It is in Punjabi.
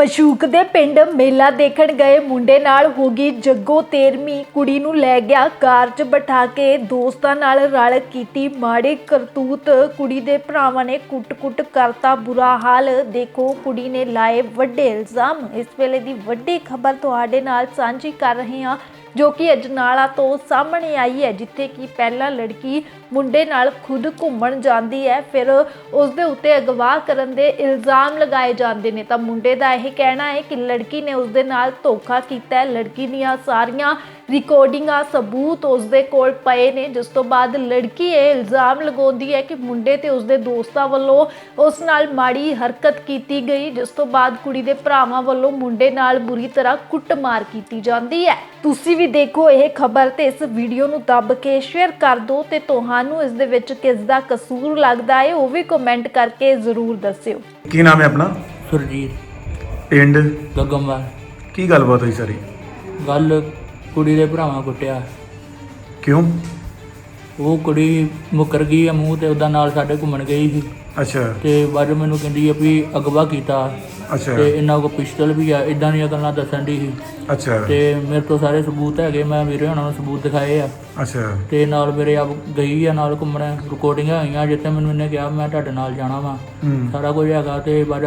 ਮਸ਼ੂਕ ਦੇ ਪਿੰਡ ਮੇਲਾ ਦੇਖਣ ਗਏ ਮੁੰਡੇ ਨਾਲ ਹੋ ਗਈ ਜੱਗੋ ਤੇਰਵੀਂ। ਕੁੜੀ ਨੂੰ ਲੈ ਗਿਆ ਕਾਰ 'ਚ ਬਿਠਾ ਕੇ। ਦੋਸਤਾਂ ਨਾਲ ਰਲ ਕੀਤੀ ਮਾੜੀ ਕਰਤੂਤ। ਕੁੜੀ ਦੇ ਭਰਾਵਾਂ ਨੇ ਕੁੱਟ-ਕੁੱਟ ਕਰਤਾ ਬੁਰਾ ਹਾਲ। ਦੇਖੋ ਕੁੜੀ ਨੇ ਲਾਏ ਵੱਡੇ ਇਲਜ਼ਾਮ। ਇਸ ਵੇਲੇ ਦੀ ਵੱਡੀ ਖਬਰ ਤੁਹਾਡੇ ਨਾਲ ਸਾਂਝੀ ਕਰ ਰਹੇ ਹਾਂ। ਜੋ ਕਿ ਅਜਨਾਲਾ ਤੋਂ ਸਾਹਮਣੇ ਆਈ ਹੈ, ਜਿੱਥੇ ਕਿ ਪਹਿਲਾਂ ਲੜਕੀ ਮੁੰਡੇ ਨਾਲ ਖੁਦ ਘੁੰਮਣ ਜਾਂਦੀ ਹੈ, ਫਿਰ ਉਸ ਦੇ ਉੱਤੇ ਅਗਵਾ ਕਰਨ ਦੇ ਇਲਜ਼ਾਮ ਲਗਾਏ ਜਾਂਦੇ ਨੇ। ਤਾਂ ਮੁੰਡੇ ਦਾ ਇਹ ਕਹਿਣਾ ਹੈ ਕਿ ਲੜਕੀ ਨੇ ਉਸ ਦੇ ਨਾਲ ਧੋਖਾ ਕੀਤਾ ਹੈ। ਲੜਕੀ ਦੀਆਂ ਸਾਰੀਆਂ ਰਿਕਾਰਡਿੰਗਾਂ, ਸਬੂਤ ਉਸ ਦੇ ਕੋਲ ਪਏ ਨੇ। ਜਿਸ ਤੋਂ ਬਾਅਦ ਲੜਕੀ ਇਹ ਇਲਜ਼ਾਮ ਲਗਾਉਂਦੀ ਹੈ ਕਿ ਮੁੰਡੇ ਤੇ ਉਸ ਦੇ ਦੋਸਤਾਂ ਵੱਲੋਂ ਉਸ ਨਾਲ ਮਾੜੀ ਹਰਕਤ ਕੀਤੀ ਗਈ, ਜਿਸ ਤੋਂ ਬਾਅਦ ਕੁੜੀ ਦੇ ਭਰਾਵਾਂ ਵੱਲੋਂ ਮੁੰਡੇ ਨਾਲ ਬੁਰੀ ਤਰ੍ਹਾਂ ਕੁੱਟਮਾਰ ਕੀਤੀ ਜਾਂਦੀ ਹੈ। ਤੁਸੀਂ ਵੀ ਦੇਖੋ ਇਹ ਖਬਰ ਤੇ ਇਸ ਵੀਡੀਓ ਨੂੰ ਦੱਬ ਕੇ ਸ਼ੇਅਰ ਕਰ ਦਿਓ ਤੇ ਤੁਹਾਨੂੰ ਇਸ ਦੇ ਵਿੱਚ ਕਿਸ ਦਾ ਕਸੂਰ ਲੱਗਦਾ ਹੈ ਉਹ ਵੀ ਕਮੈਂਟ ਕਰਕੇ ਜ਼ਰੂਰ ਦੱਸਿਓ। ਕੀ ਨਾਮ ਹੈ ਆਪਣਾ? ਸੁਰਜੀਤ। ਪਿੰਡ? ਗੱਗਮਵਾਲ ਕੀ ਗੱਲਬਾਤ ਹੋਈ ਸਾਰੀ? ਗੱਲ ਕੁੜੀ ਦੇ ਭਰਾਵਾਂ ਕੁੱਟਿਆ। ਕਿਉਂ? ਉਹ ਕੁੜੀ ਮੁਕਰ ਗਈ ਆ ਮੂੰਹ ਤੇ ਉਹਦਾ ਨਾਲ ਸਾਡੇ ਘੁੰਮਣ ਗਈ ਸੀ। ਅੱਛਾ। ਤੇ ਬਾਅਦ ਮੈਨੂੰ ਕਹਿੰਦੀ ਆ ਵੀ ਅਗਵਾ ਕੀਤਾ। ਅੱਛਾ। ਤੇ ਇਹਨਾਂ ਕੋਲ ਪਿਸਟਲ ਵੀ ਆ ਇਦਾਂ ਦੀਆਂ ਗੱਲਾਂ ਦੱਸਣ ਦੀ ਸੀ। ਅੱਛਾ। ਤੇ ਮੇਰੇ ਤੋਂ ਸਾਰੇ ਸਬੂਤ ਹੈਗੇ ਮੈਂ ਵੀਰੇ ਉਹਨਾਂ ਨੂੰ ਸਬੂਤ ਦਿਖਾਏ ਆ। ਅੱਛਾ। ਤੇ ਨਾਲ ਮੇਰੇ ਆਪ ਗਈ ਆ ਨਾਲ ਘੁੰਮਣ ਰਿਕਾਰਡਿੰਗਾਂ ਹੋਈਆਂ ਜਿੱਥੇ ਮੈਨੂੰ ਇਹਨੇ ਕਿਹਾ ਮੈਂ ਤੁਹਾਡੇ ਨਾਲ ਜਾਣਾ ਵਾ। ਸਾਰਾ ਕੁਝ ਹੈਗਾ ਤੇ ਬਾਅਦ